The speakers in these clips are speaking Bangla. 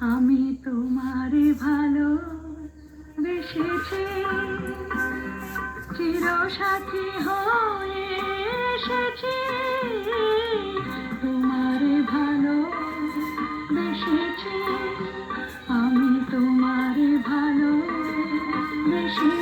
আমি তোমারে ভালো বেসেছি চির সাথী হয়ে এসেছি। তোমারে ভালো বেসেছি আমি তোমারে ভালো বেসেছি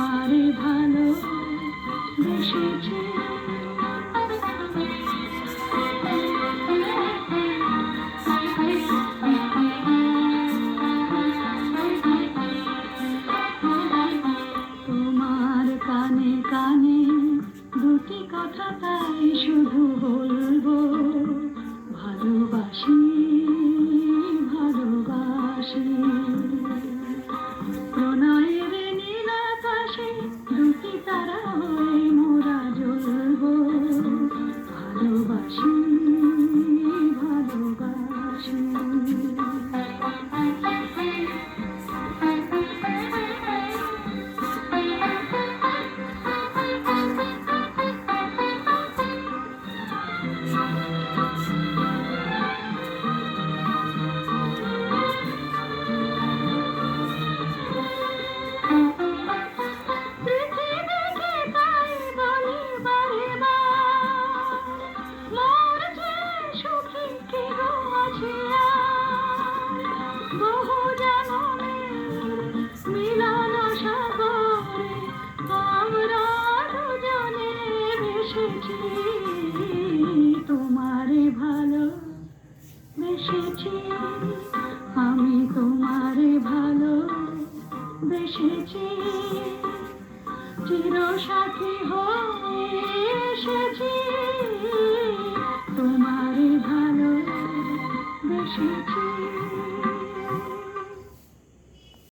তোমারে ভালো বেসেছি তোমার কানে কানে দুটি কথা তাই শুধু বলব ভালোবাসি ভালোবাসি। ভালোবাসি বেসেছি চির সাথী হয়ে এসেছে। তোমারে ভালো বেসেছি